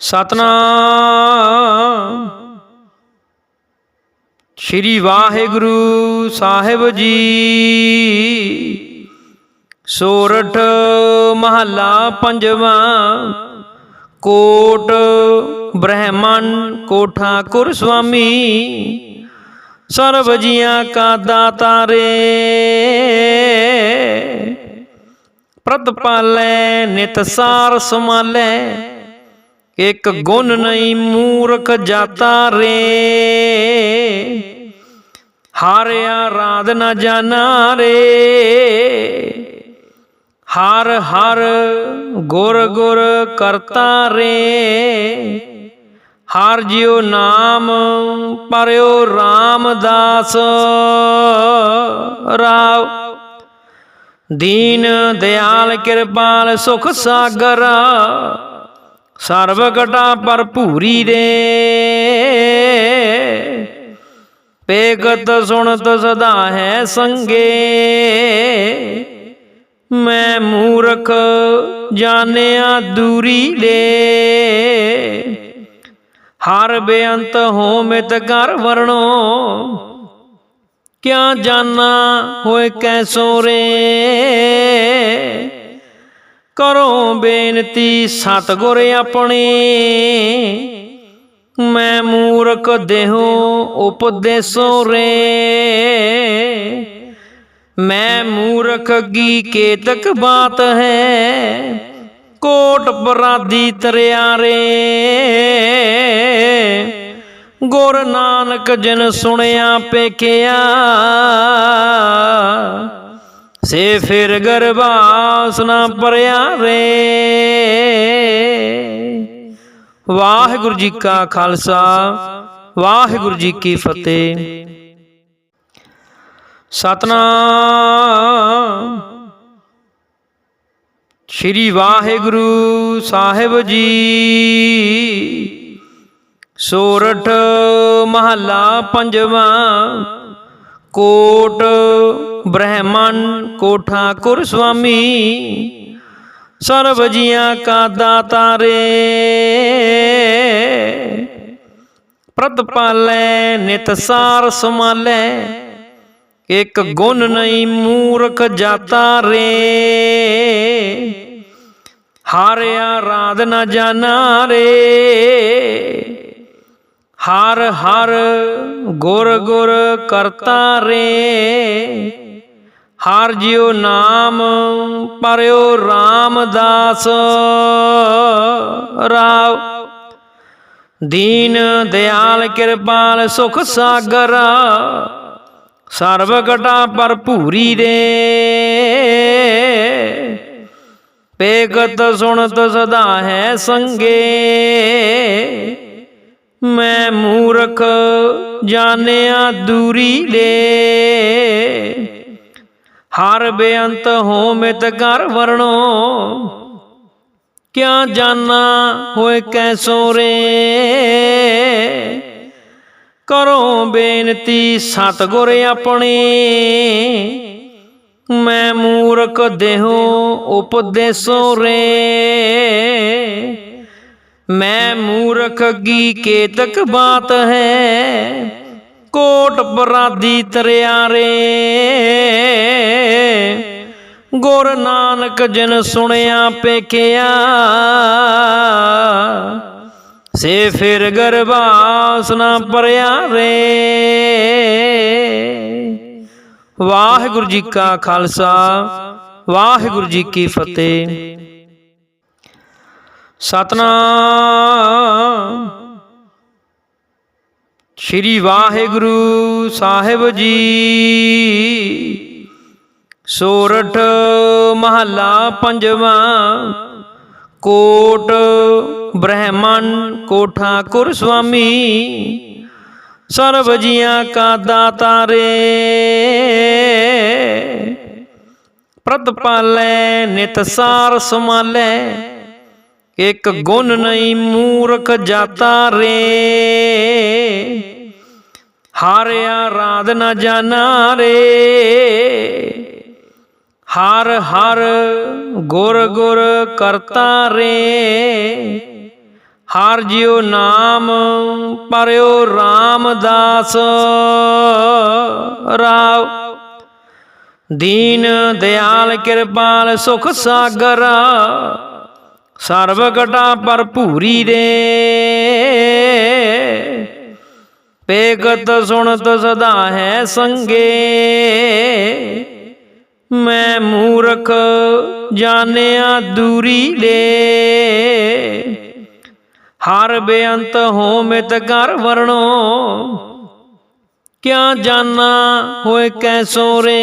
ਸਤਨਾਮ। ਸ਼੍ਰੀ ਵਾਹਿਗੁਰੂ ਸਾਹਿਬ ਜੀ। ਸੋਰਠ ਮਹੱਲਾ ਪੰਜਵਾਂ। ਕੋਟ ਬ੍ਰਹਮਣ ਕੋਠਾ ਠਾਕੁਰ ਸੁਆਮੀ ਸਰਬ ਜੀਆਂ ਕਾ ਦਾਤਾ ਰੇ। ਪ੍ਰਤਪਾਲੈ, ਨਿਤ ਸਾਰ ਸਮਾਲੈ ਇਕ ਗੁਣ ਨਹੀਂ ਮੂਰਖ ਜਾਤਾ ਰੇ। ਹਾਰਿਆ ਰਾਧ ਨ ਜਾਣਾ ਰੇ। ਹਰ ਹਰ ਗੁਰ ਗੁਰ ਕਰਤਾ ਰੇ। ਹਰ ਜਿਉ ਨਾਮ ਪਰਿਓ ਰਾਮਦਾਸ। ਰਾਵ। ਦੀਨ ਦਿਆਲ ਕਿਰਪਾਲ ਸੁਖ ਸਾਗਰ। ਸਰਬ ਘਟਾ ਭਰਪੂਰੀ ਰੇ ਪੇਗਤ ਸੁਣਤ ਸਦਾ ਹੈ ਸੰਗੇ। ਮੈਂ ਮੂਰਖ ਜਾਣਿਆ ਦੂਰੀ ਲੇ ਹਰ ਬੇਅੰਤ ਹੋ ਮਿਤ ਕਰ ਵਰਣੋ। ਕਿਆ ਜਾਣਾ ਹੋਏ ਕੈਸੋ ਰੇ ਕਰੋ ਬੇਨਤੀ ਸਤਗੁਰ ਆਪਣੇ। ਮੈਂ ਮੂਰਖ ਦੇਹੋ ਉਪਦੇਸੋ ਰੇ। ਮੈਂ ਮੂਰਖ ਕੀ ਕੇਤਕ ਬਾਤ ਹੈ। ਕੋਟ ਬਰਾਦੀ ਤਰਿਆ ਰੇ। ਗੁਰ ਨਾਨਕ ਜਿਨ ਸੁਣਿਆ, ਪੇਖਿਆ। ਸੇ ਫਿਰ ਗਰਬਾਸ ਨਾ ਪਰਿਆ ਰੇ। ਵਾਹਿਗੁਰੂ ਜੀ ਕਾ ਖਾਲਸਾ, ਵਾਹਿਗੁਰੂ ਜੀ ਕੀ ਫਤਿਹ। ਸਤਨਾਮ। ਸ਼੍ਰੀ ਵਾਹਿਗੁਰੂ ਸਾਹਿਬ ਜੀ। ਸੋਰਠ ਮਹੱਲਾ ਪੰਜਵਾਂ। ਕੋਟ ਬ੍ਰਹਮਣ ਕੋ ਠਾਕੁਰ ਸੁਆਮੀ, ਸਰਬ ਜੀਆਂ ਕਾ ਦਾਤਾ ਰੇ ਪ੍ਰਤਪਾਲੈ ਨਿਤਸਾਰ ਸਮਾਲੈ ਇਕ ਗੁਣ ਨਹੀਂ ਮੂਰਖ ਜਾਤਾ ਰੇ ਹਾਰਿਆ ਰਾਧ ਨ ਜਾਣਾ ਰੇ ਹਰ ਹਰ ਗੁਰ ਗੁਰ ਕਰਤਾ ਰੇ। ਹਰ ਜਿਉ ਨਾਮ ਪਰਿਓ ਰਾਮਦਾਸ। ਰਾਵ। ਦੀਨ ਦਿਆਲ ਕਿਰਪਾਲ ਸੁਖ ਸਾਗਰ। ਸਰਬ ਘਟਾ ਭਰਪੂਰੀ ਰੇ। ਪੇਗਤ ਸੁਣਤ ਸਦਾ ਹੈ ਸੰਗੇ। ਮੈਂ ਮੂਰਖ, ਜਾਣਿਆ ਦੂਰੀ ਲੇ ਹਰ ਬੇਅੰਤ ਹੋ ਮਿਤ ਕਰ ਵਰਣੋ। ਕਿਆ ਜਾਣਾ ਹੋਏ ਕੈਸੋ ਰੇ। ਕਰੋ ਬੇਨਤੀ ਸਤਗੁਰ ਆਪਣੇ। ਮੈਂ ਮੂਰਖ, ਦੇਹੋ ਉਪਦੇਸੋ ਰੇ। ਮੈਂ ਮੂਰਖ ਕੀ ਕੇਤਕ ਬਾਤ ਹੈ। ਕੋਟ ਬਰਾਦੀ ਤਰਿਆ ਰੇ। ਗੁਰ ਨਾਨਕ ਜਿਨ ਸੁਣਿਆ ਪੇਖਿਆ। ਸੇ ਫਿਰ ਗਰਭਾਸ ਨਾ ਪਰਿਆ ਰੇ। ਵਾਹਿਗੁਰੂ ਜੀ ਕਾ ਖਾਲਸਾ। ਵਾਹਿਗੁਰੂ ਜੀ ਕੀ ਫਤਿਹ। ਸਤਨਾਮ। ਸ਼੍ਰੀ ਵਾਹਿਗੁਰੂ ਸਾਹਿਬ ਜੀ। ਸੋਰਠ ਮਹੱਲਾ ਪੰਜਵਾਂ। ਕੋਟ ਬ੍ਰਹਮਣ ਕੋਠਾ ਠਾਕੁਰ ਸੁਆਮੀ ਸਰਬ ਜੀਆਂ ਕਾ ਦਾਤਾ ਰੇ। ਪ੍ਰਤਪਾਲੈ ਨਿਤ ਸਾਰ ਸਮਾਲੈ ਇਕ ਗੁਣ ਨਹੀਂ ਮੂਰਖ ਜਾਤਾ ਰੇ। ਹਾਰਿਆ ਰਾਧ ਨ ਜਾਣਾ ਰੇ। ਹਰ ਹਰ ਗੁਰ ਗੁਰ ਕਰਤਾ ਰੇ। ਹਰ ਜਿਉ ਨਾਮ ਪਰਿਓ ਰਾਮਦਾਸ। ਰਾਵ। ਦੀਨ ਦਿਆਲ ਕਿਰਪਾਲ ਸੁਖ ਸਾਗਰ। ਸਰਬ ਘਟਾਂ ਭਰਪੂਰੀ ਰੇ ਪੇਗਤ ਸੁਣਤ ਸਦਾ ਹੈ ਸੰਗੇ। ਮੈਂ ਮੂਰਖ ਜਾਣਿਆ ਦੂਰੀ ਲੇ ਹਰ ਬੇਅੰਤ ਹੋਮਿਤ ਕਰ ਵਰਣੋ। ਕਿਆ ਜਾਣਾ ਹੋਏ ਕੈਸੋ ਰੇ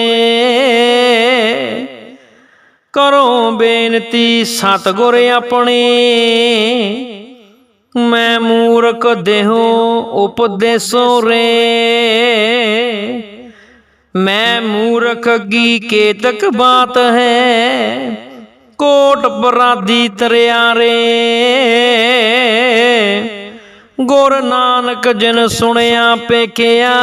ਕਰੋ ਬੇਨਤੀ ਸਤਗੁਰ ਆਪਣੇ। ਮੈਂ ਮੂਰਖ ਦੇਹੋ ਉਪਦੇਸੋ ਰੇ। ਮੈਂ ਮੂਰਖ ਕੀ ਕੇਤਕ ਬਾਤ ਹੈ। ਕੋਟ ਬਰਾਦੀ ਤਰਿਆ ਰੇ। ਗੁਰ ਨਾਨਕ ਜਿਨ ਸੁਣਿਆ, ਪੇਖਿਆ।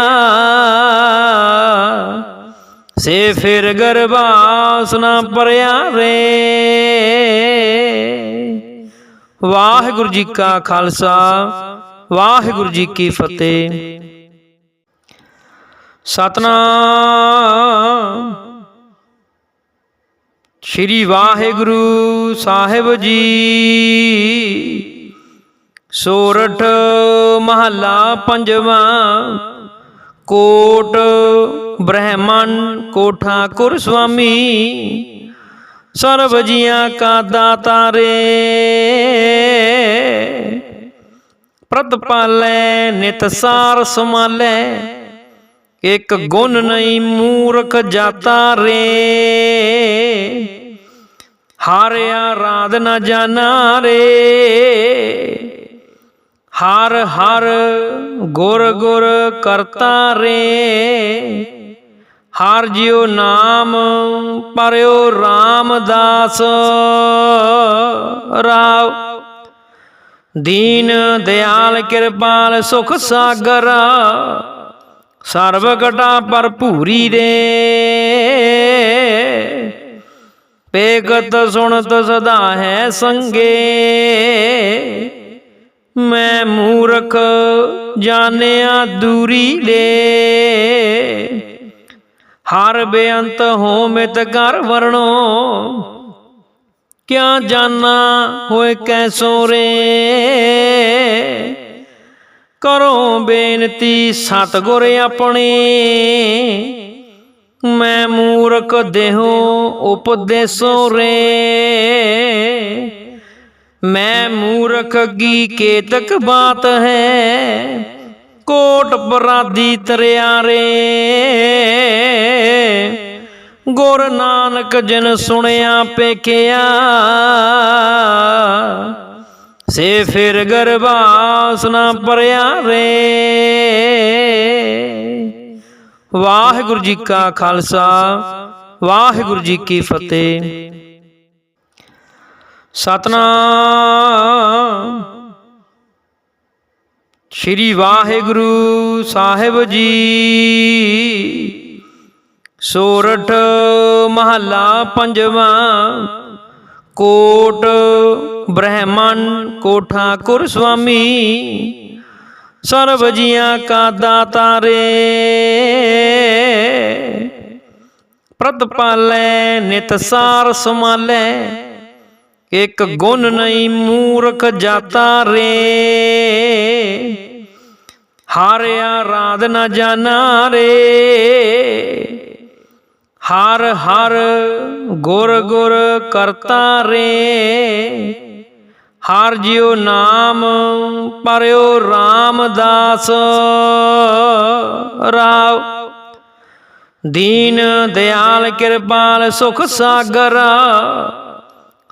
ਸੇ ਫਿਰ ਗਰਬਾਸ ਨਾ ਪਰਿਆ ਰੇ। ਵਾਹਿਗੁਰੂ ਜੀ ਕਾ ਖਾਲਸਾ, ਵਾਹਿਗੁਰੂ ਜੀ ਕੀ ਫਤਿਹ। ਸਤਨਾਮ। ਸ਼੍ਰੀ ਵਾਹਿਗੁਰੂ ਸਾਹਿਬ ਜੀ। ਸੋਰਠ ਮਹੱਲਾ ਪੰਜਵਾਂ। ਕੋਟ ਬ੍ਰਹਮਣ ਕੋਠਾ ਕੁਰ ਸੁਆਮੀ, ਸਰਬ ਜੀਆਂ ਕਾ ਦਾਤਾ ਰੇ। ਪ੍ਰਤਪਾਲੈ ਨਿਤਸਾਰ ਸਮਾਲੈ ਇਕ ਗੁਣ ਨਹੀਂ ਮੂਰਖ ਜਾਤਾ ਰੇ। ਹਾਰਿਆ ਰਾਧ ਨ ਜਾਣਾ ਰੇ। ਹਰ ਹਰ ਗੁਰ ਗੁਰ ਕਰਤਾ ਰੇ। ਹਰ ਜਿਉ ਨਾਮ ਪਰਿਓ ਰਾਮਦਾਸ। ਰਾਵ। ਦੀਨ ਦਿਆਲ ਕਿਰਪਾਲ ਸੁਖ ਸਾਗਰ। ਸਰਬ ਘਟਾ ਭਰਪੂਰੀ ਰੇ। ਪੇਗਤ ਸੁਣਤ ਸਦਾ ਹੈ ਸੰਗੇ। ਮੈਂ ਮੂਰਖ, ਜਾਣਿਆ ਦੂਰੀ ਲੇ ਹਰ ਬੇਅੰਤ ਹੋਮਿਤ ਕਰ ਵਰਣੋ। ਕਿਆ ਜਾਣਾ ਹੋਏ ਕੈਸੋ ਰੇ। ਕਰੋ ਬੇਨਤੀ ਸਤਗੁਰ ਆਪਣੇ। ਮੈਂ ਮੂਰਖ, ਦੇਹੋ ਉਪਦੇਸੋ ਰੇ। ਮੈਂ ਮੂਰਖ ਕੀ ਕੇਤਕ ਬਾਤ ਹੈ। ਕੋਟ ਬਰਾਦੀ ਤਰਿਆ ਰੇ। ਗੁਰ ਨਾਨਕ ਜਿਨ ਸੁਣਿਆ, ਪੇਖਿਆ। ਸੇ ਫਿਰ ਗਰਵਾਸ ਨਾ ਪਰਿਆ ਰੇ। ਵਾਹਿਗੁਰੂ ਜੀ ਕਾ ਖਾਲਸਾ, ਵਾਹਿਗੁਰੂ ਜੀ ਕੀ ਫਤਿਹ। ਸਤਨਾਮ। ਸ਼੍ਰੀ ਵਾਹਿਗੁਰੂ ਸਾਹਿਬ ਜੀ। ਸੋਰਠ ਮਹੱਲਾ ਪੰਜਵਾਂ। ਕੋਟ ਬ੍ਰਹਮਣ ਕੋਠਾ ਕੁਰ ਸੁਆਮੀ ਸਰਬ ਜੀਆਂ ਕਾ ਦਾਤਾ ਰੇ ਪ੍ਰਤਪਾਲੈ, ਨਿਤ ਸਾਰ ਸਮਾਲੈ ਇਕ ਗੁਣ ਨਹੀਂ ਮੂਰਖ ਜਾਤਾ ਰੇ। ਹਾਰਿਆ ਰਾਧ ਨ ਜਾਣਾ ਰੇ। ਹਰ ਹਰ ਗੁਰ ਗੁਰ ਕਰਤਾ ਰੇ। ਹਰ ਜਿਉ ਨਾਮ ਪਰਿਓ ਰਾਮਦਾਸ। ਰਾਵ। ਦੀਨ ਦਿਆਲ ਕਿਰਪਾਲ ਸੁਖ ਸਾਗਰ।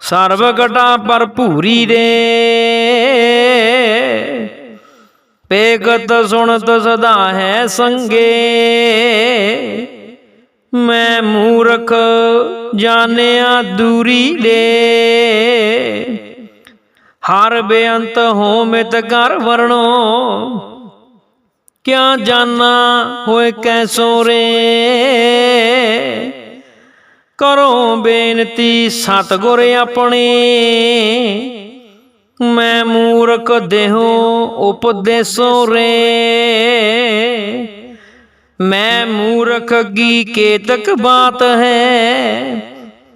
ਸਰਬ ਘਟਾਂ ਭਰਪੂਰੀ ਰੇ ਪੇਗਤ ਸੁਣਤ ਸਦਾ ਹੈ ਸੰਗੇ। ਮੈਂ ਮੂਰਖ ਜਾਣਿਆ ਦੂਰੀ ਲੇ ਹਰ ਬੇਅੰਤ ਹੋਮਿਤ ਕਰ ਵਰਣੋ। ਕਿਆ ਜਾਣਾ ਹੋਏ ਕੈਸੋ ਰੇ ਕਰੋ ਬੇਨਤੀ ਸਤਗੁਰ ਆਪਣੇ। ਮੈਂ ਮੂਰਖ ਦੇਹੋ ਉਪਦੇਸੋ ਰੇ। ਮੈਂ ਮੂਰਖ ਕੀ ਕੇਤਕ ਬਾਤ ਹੈ।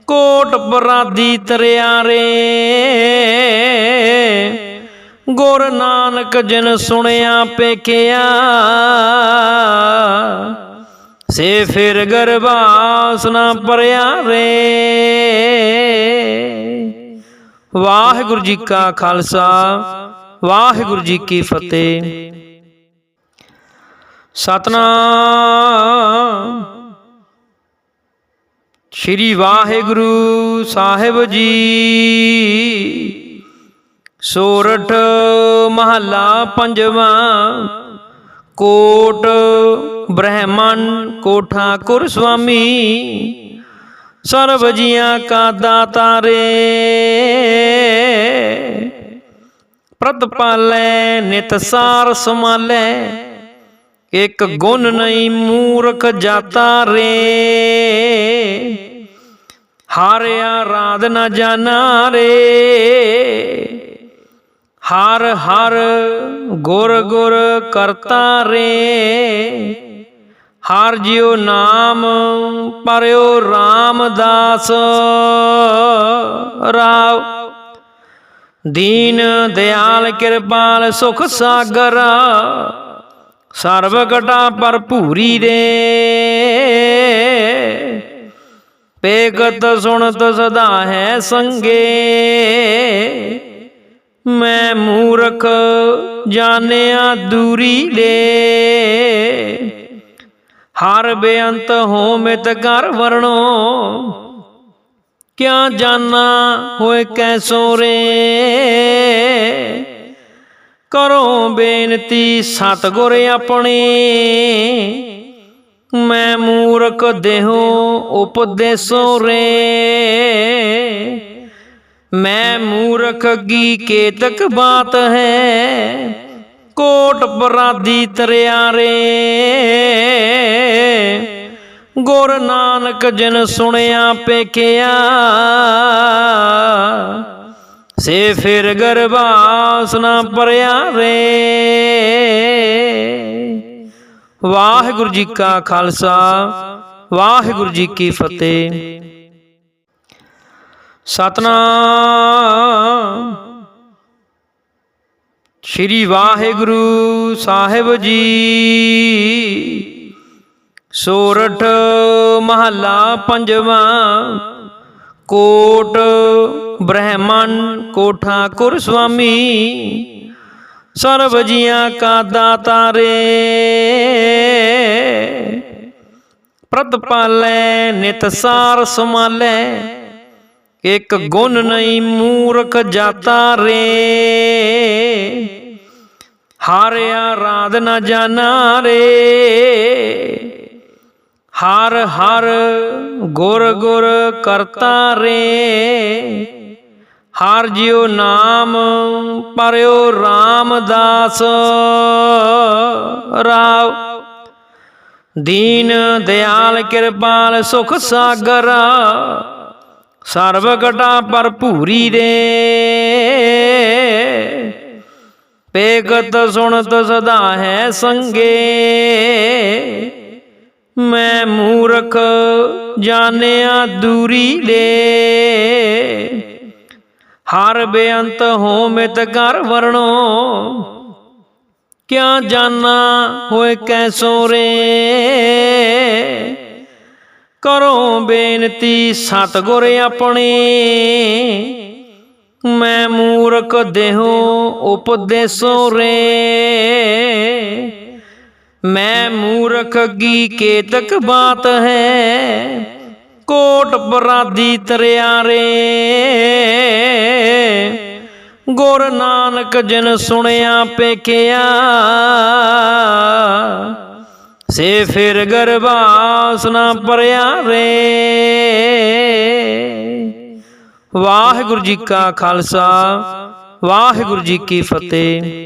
ਕੋਟ ਬਰਾਦੀ ਤਰਿਆ ਰੇ। ਗੁਰ ਨਾਨਕ ਜਿਨ ਸੁਣਿਆ, ਪੇਖਿਆ। ਸੇ ਫਿਰ ਗਰਭਾਸ ਨਾ ਪਰਿਆ ਰੇ ਵਾਹਿਗੁਰੂ ਜੀ ਕਾ ਖਾਲਸਾ, ਵਾਹਿਗੁਰੂ ਜੀ ਕੀ ਫਤਿਹ। ਸਤਨਾਮ। ਸ਼੍ਰੀ ਵਾਹਿਗੁਰੂ ਸਾਹਿਬ ਜੀ, ਸੋਰਠ ਮਹੱਲਾ ਪੰਜਵਾਂ। ਕੋਟ ਬ੍ਰਹਮਣ ਕੋਠਾ ਠਾਕੁਰ ਸੁਆਮੀ, ਸਰਬ ਜੀਆਂ ਕਾ ਦਾਤਾ ਰੇ। ਪ੍ਰਤਪਾਲੈ ਨਿਤ ਸਾਰ ਸਮਾਲੈ ਇਕ ਗੁਣ ਨਹੀਂ ਮੂਰਖ ਜਾਤਾ ਰੇ। ਹਾਰਿਆ ਰਾਧ ਨ ਜਾਣਾ ਰੇ। ਹਰ ਹਰ ਗੁਰ ਗੁਰ ਕਰਤਾ ਰੇ। ਹਰ ਜਿਉ ਨਾਮ ਪਰਿਓ ਰਾਮਦਾਸ। ਰਾਵ। ਦੀਨ ਦਿਆਲ ਕਿਰਪਾਲ ਸੁਖ ਸਾਗਰ। ਸਰਬ ਘਟਾ ਭਰਪੂਰੀ ਰੇ। ਪੇਗਤ ਸੁਣਤ ਸਦਾ ਹੈ ਸੰਗੇ। ਮੈਂ ਮੂਰਖ, ਜਾਣਿਆ ਦੂਰੀ ਲੇ। ਹਰ ਬੇਅੰਤ ਹੋਮਿਤ ਕਰ ਵਰਣੋ। ਕਿਆ ਜਾਣਾ ਹੋਏ ਕੈਸੋ ਰੇ। ਕਰੋ ਬੇਨਤੀ ਸਤਗੁਰ ਆਪਣੇ। ਮੈਂ ਮੂਰਖ, ਦੇਹੋ ਉਪਦੇਸੋ ਰੇ। ਮੈਂ ਮੂਰਖ ਕੀ ਕੇਤਕ ਬਾਤ ਹੈ। ਕੋਟ ਬਰਾਦੀ ਤਰਿਆ ਰੇ। ਗੁਰ ਨਾਨਕ ਜਿਨ ਸੁਣਿਆ ਪੇਕਿਆ ਸੇ ਫਿਰ ਗਰਭਾਸ ਨਾ ਪਰਿਆ ਰੇ। ਵਾਹਿਗੁਰੂ ਜੀ ਕਾ ਖਾਲਸਾ, ਵਾਹਿਗੁਰੂ ਜੀ ਕੀ ਫਤਿਹ। ਸਤਨਾਮ। ਸ਼੍ਰੀ ਵਾਹਿਗੁਰੂ ਸਾਹਿਬ ਜੀ। ਸੋਰਠ ਮਹੱਲਾ ਪੰਜਵਾਂ। ਕੋਟ ਬ੍ਰਹਮਣ ਕੋਠਾ ਠਾਕੁਰ ਸੁਆਮੀ ਸਰਬ ਜੀਆਂ ਕਾ ਦਾਤਾ ਰੇ। ਪ੍ਰਤਪਾਲੈ, ਨਿਤ ਸਾਰ ਸਮਾਲੈ ਇਕ ਗੁਣ ਨਹੀਂ ਮੂਰਖ ਜਾਤਾ ਰੇ। ਹਾਰਿਆ ਰਾਧ ਨ ਜਾਣਾ ਰੇ। ਹਰ ਹਰ ਗੁਰ ਗੁਰ ਕਰਤਾ ਰੇ। ਹਰ ਜਿਉ ਨਾਮ ਪਰਿਓ ਰਾਮਦਾਸ। ਰਾਵ। ਦੀਨ ਦਿਆਲ ਕਿਰਪਾਲ ਸੁਖ ਸਾਗਰ। ਸਰਬ ਘਟਾਂ ਭਰਪੂਰੀ ਰੇ ਪੇਗਤ ਸੁਣਤ ਸਦਾ ਹੈ ਸੰਗੇ। ਮੈਂ ਮੂਰਖ ਜਾਣਿਆ ਦੂਰੀ ਲੇ ਹਰ ਬੇਅੰਤ ਹੋਮਿਤ ਕਰ ਵਰਣੋ। ਕਿਆ ਜਾਣਾ ਹੋਏ ਕੈਸੋ ਰੇ ਕਰੋ ਬੇਨਤੀ ਸਤਗੁਰ ਆਪਣੇ। ਮੈਂ ਮੂਰਖ ਦੇਹੋ ਉਪਦੇਸੋ ਰੇ। ਮੈਂ ਮੂਰਖ ਕੀ ਕੇਤਕ ਬਾਤ ਹੈ। ਕੋਟ ਬਰਾਦੀ ਤਰਿਆ ਰੇ। ਗੁਰ ਨਾਨਕ ਜਿਨ ਸੁਣਿਆ, ਪੇਖਿਆ। ਸੇ ਫਿਰ ਗਰਭਾਸ ਨਾ ਪਰਿਆ ਰੇ। ਵਾਹਿਗੁਰੂ ਜੀ ਕਾ ਖਾਲਸਾ ਵਾਹਿਗੁਰੂ ਜੀ ਕੀ ਫਤਿਹ।